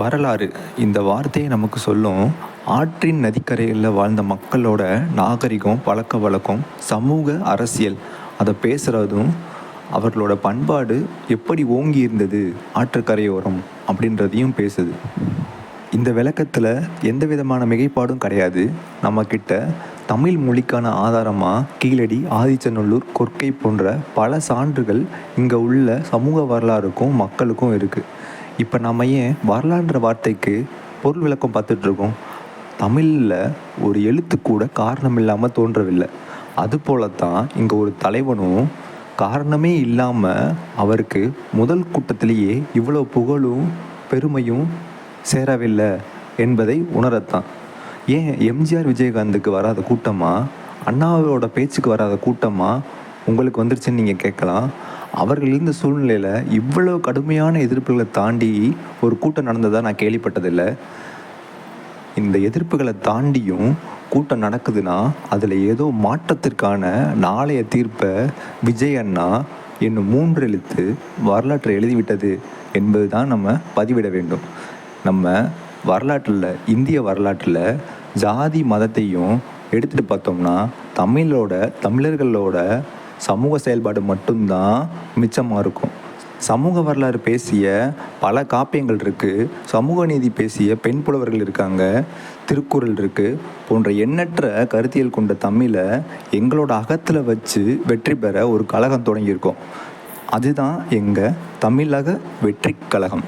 வரலாறு இந்த வார்த்தையை நமக்கு சொல்லும் ஆற்றின் நதிக்கரையில் வாழ்ந்த மக்களோட நாகரிகம் பழக்க வழக்கம் சமூக அரசியல் அதை பேசுகிறதும் அவர்களோட பண்பாடு எப்படி ஓங்கி இருந்தது ஆற்றுக்கரையோரம் அப்படின்றதையும் பேசுது. இந்த விளக்கத்தில் எந்த விதமான மிகைப்பாடும் கிடையாது. நம்மக்கிட்ட தமிழ் மொழிக்கான ஆதாரமாக கீழடி ஆதிச்சநல்லூர் கொர்க்கை போன்ற பல சான்றுகள் இங்கே உள்ள சமூக வரலாறுக்கும் மக்களுக்கும் இருக்குது இப்போ நம்ம ஏன் வரலாறுன்ற வார்த்தைக்கு பொருள் விளக்கம் பார்த்துட்ருக்கோம். தமிழில் ஒரு எழுத்து கூட காரணம் இல்லாமல் தோன்றவில்லை. அதுபோல தான் இங்கே ஒரு தலைவனும் காரணமே இல்லாமல் அவருக்கு முதல் கூட்டத்திலேயே இவ்வளோ புகழும் பெருமையும் சேரவில்லை என்பதை உணரத்தான். ஏன் எம்ஜிஆர் விஜயகாந்துக்கு வராத கூட்டமாக அண்ணாவோட பேச்சுக்கு வராத கூட்டமாக உங்களுக்கு வந்துருச்சுன்னு நீங்கள் கேட்கலாம். அவர்கள் இருந்த சூழ்நிலையில் இவ்வளோ கடுமையான எதிர்ப்புகளை தாண்டி ஒரு கூட்டம் நடந்ததாக நான் கேள்விப்பட்டதில்லை. இந்த எதிர்ப்புகளை தாண்டியும் கூட்டம் நடக்குதுன்னா அதில் ஏதோ மாற்றத்திற்கான நாளைய தீர்ப்பை விஜய் அண்ணா என்னும் மூன்று எழுத்து வரலாற்றை எழுதிவிட்டது என்பது தான் நம்ம பதிவிட வேண்டும். நம்ம வரலாற்றில் இந்திய வரலாற்றில் ஜாதி மதத்தையும் எடுத்துகிட்டு பார்த்தோம்னா தமிழோட தமிழர்களோட சமூக செயல்பாடு மட்டும்தான் மிச்சமாக இருக்கும். சமூக வரலாறு பேசிய பல காப்பியங்கள் இருக்குது சமூக நீதி பேசிய பெண் புலவர்கள் இருக்காங்க. திருக்குறள் இருக்குது போன்ற எண்ணற்ற கருத்தியல் கொண்ட தமிழை எங்களோட அகத்தில் வச்சு வெற்றி பெற ஒரு கழகம் தொடங்கியிருக்கோம். அதுதான் எங்கள் தமிழக வெற்றி கழகம்.